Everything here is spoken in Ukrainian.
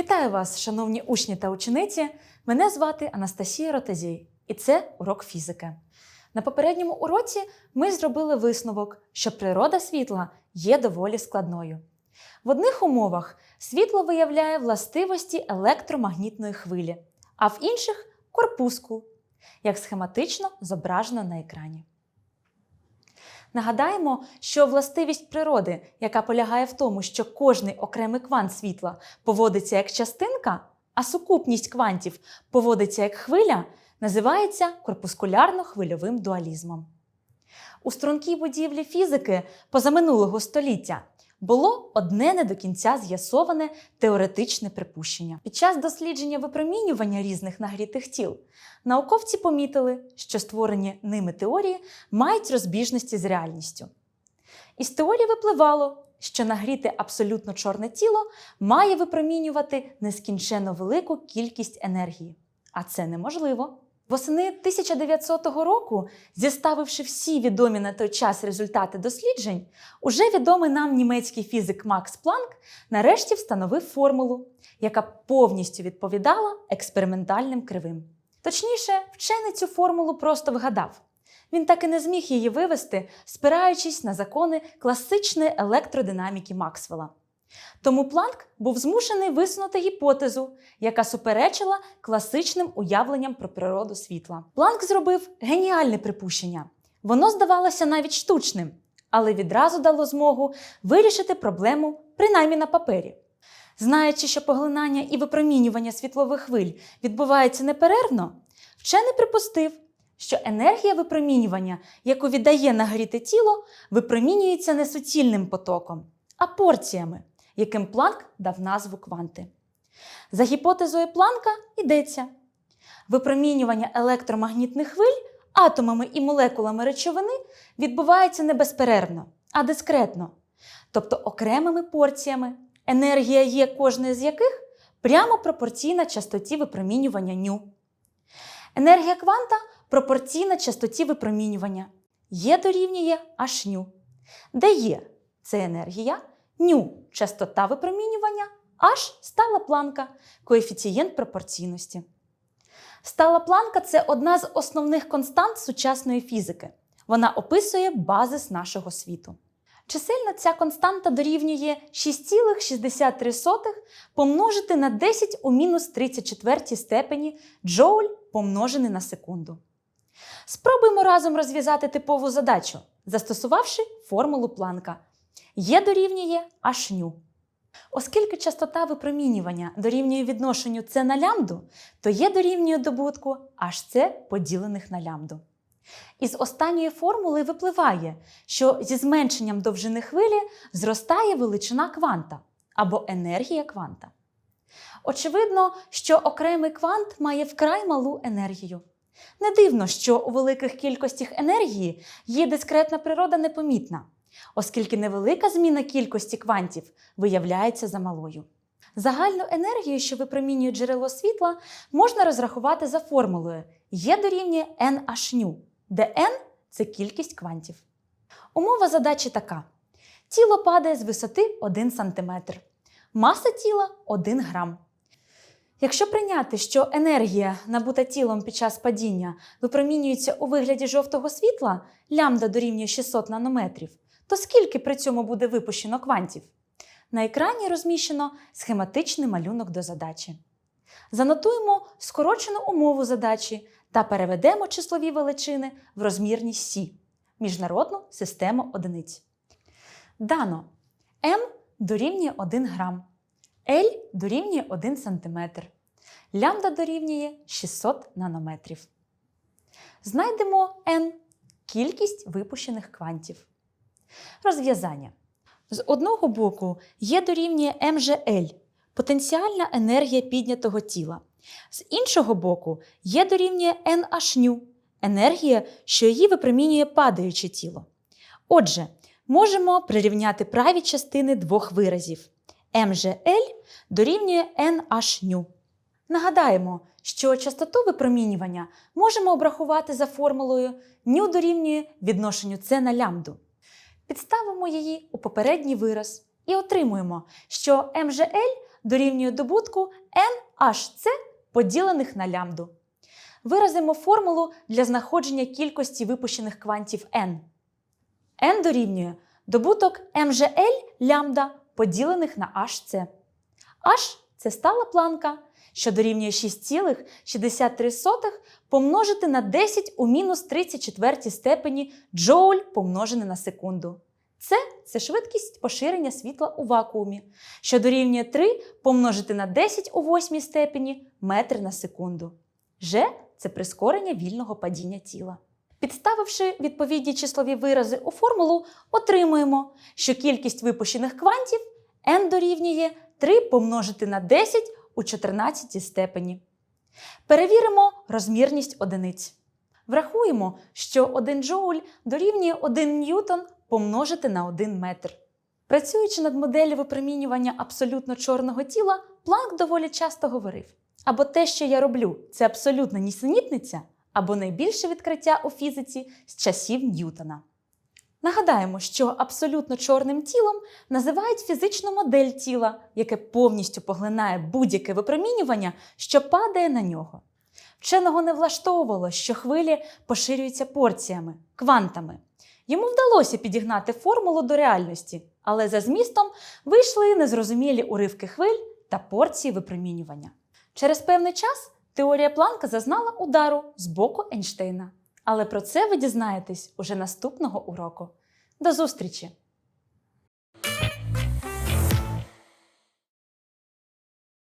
Вітаю вас, шановні учні та учениці. Мене звати Анастасія Ротазій, і це урок фізики. На попередньому уроці ми зробили висновок, що природа світла є доволі складною. В одних умовах світло виявляє властивості електромагнітної хвилі, а в інших корпуску, як схематично зображено на екрані. Нагадаємо, що властивість природи, яка полягає в тому, що кожний окремий квант світла поводиться як частинка, а сукупність квантів поводиться як хвиля, називається корпускулярно-хвильовим дуалізмом. У стрункій будівлі фізики позаминулого століття було одне не до кінця з'ясоване теоретичне припущення. Під час дослідження випромінювання різних нагрітих тіл науковці помітили, що створені ними теорії мають розбіжності з реальністю. Із теорії випливало, що нагріте абсолютно чорне тіло має випромінювати нескінченно велику кількість енергії. А це неможливо. Восени 1900 року, зіставивши всі відомі на той час результати досліджень, уже відомий нам німецький фізик Макс Планк нарешті встановив формулу, яка повністю відповідала експериментальним кривим. Точніше, вчений цю формулу просто вгадав. Він так і не зміг її вивести, спираючись на закони класичної електродинаміки Максвелла. Тому Планк був змушений висунути гіпотезу, яка суперечила класичним уявленням про природу світла. Планк зробив геніальне припущення. Воно здавалося навіть штучним, але відразу дало змогу вирішити проблему принаймні на папері. Знаючи, що поглинання і випромінювання світлових хвиль відбувається неперервно, вчений припустив, що енергія випромінювання, яку віддає нагріте тіло, випромінюється не суцільним потоком, а порціями, яким Планк дав назву кванти. За гіпотезою Планка йдеться: випромінювання електромагнітних хвиль атомами і молекулами речовини відбувається не безперервно, а дискретно, тобто окремими порціями, енергія є кожної з яких прямо пропорційна частоті випромінювання ню. Енергія кванта пропорційна частоті випромінювання. Є дорівнює аж ню. Де є це енергія, ню частота випромінювання, аж стала планка коефіцієнт пропорційності. Стала планка це одна з основних констант сучасної фізики. Вона описує базис нашого світу. Чисельно ця константа дорівнює 6,63 помножити на 10 у мінус 34 степені джоуль помножений на секунду. Спробуємо разом розв'язати типову задачу, застосувавши формулу планка. Є дорівнює аж ню. Оскільки частота випромінювання дорівнює відношенню С на лямбду, то є дорівнює добутку аж поділених на лямбду. Із останньої формули випливає, що зі зменшенням довжини хвилі зростає величина кванта або енергія кванта. Очевидно, що окремий квант має вкрай малу енергію. Не дивно, що у великих кількостях енергії її дискретна природа непомітна, оскільки невелика зміна кількості квантів виявляється замалою. Загальну енергію, що випромінює джерело світла, можна розрахувати за формулою Є дорівнює NH, де N – це кількість квантів. Умова задачі така: тіло падає з висоти 1 см, маса тіла 1 грам. Якщо прийняти, що енергія, набута тілом під час падіння, випромінюється у вигляді жовтого світла, лямбда дорівнює 600 нанометрів, то скільки при цьому буде випущено квантів? На екрані розміщено схематичний малюнок до задачі. Занотуємо скорочену умову задачі та переведемо числові величини в розмірність Сі міжнародну систему одиниць. Дано М дорівнює 1 грам, L дорівнює 1 см, лямбда дорівнює 600 нанометрів. Знайдемо n кількість випущених квантів. Розв'язання. З одного боку є дорівнює МЖЛ потенціальна енергія піднятого тіла. З іншого боку, є дорівнює NH, енергія, що її випромінює падаюче тіло. Отже, можемо прирівняти праві частини двох виразів. МЖЛ дорівнює NH. Нагадаємо, що частоту випромінювання можемо обрахувати за формулою ню дорівнює відношенню С на лямбду. Підставимо її у попередній вираз і отримуємо, що МЖЛ дорівнює добутку NHC поділених на лямбду. Виразимо формулу для знаходження кількості випущених квантів n. n дорівнює добуток МЖЛ лямбда поділених на HC. H – це стала планка, що дорівнює 6,63 помножити на 10 у мінус 34 степені джоуль помножене на секунду. Це, це швидкість поширення світла у вакуумі, що дорівнює 3 помножити на 10 у восьмій степені метр на секунду. Ж – це прискорення вільного падіння тіла. Підставивши відповідні числові вирази у формулу, отримуємо, що кількість випущених квантів n дорівнює 3 помножити на 10 у 14 степені. Перевіримо розмірність одиниць. Врахуємо, що 1 джоуль дорівнює 1 ньютон помножити на 1 метр. Працюючи над моделлю випромінювання абсолютно чорного тіла, Планк доволі часто говорив: або те, що я роблю, це абсолютна нісенітниця, або найбільше відкриття у фізиці з часів Ньютона. Нагадаємо, що абсолютно чорним тілом називають фізичну модель тіла, яке повністю поглинає будь-яке випромінювання, що падає на нього. Вченого не влаштовувало, що хвилі поширюються порціями, квантами. Йому вдалося підігнати формулу до реальності, але за змістом вийшли незрозумілі уривки хвиль та порції випромінювання. Через певний час теорія Планка зазнала удару з боку Ейнштейна. Але про це ви дізнаєтесь уже наступного уроку. До зустрічі!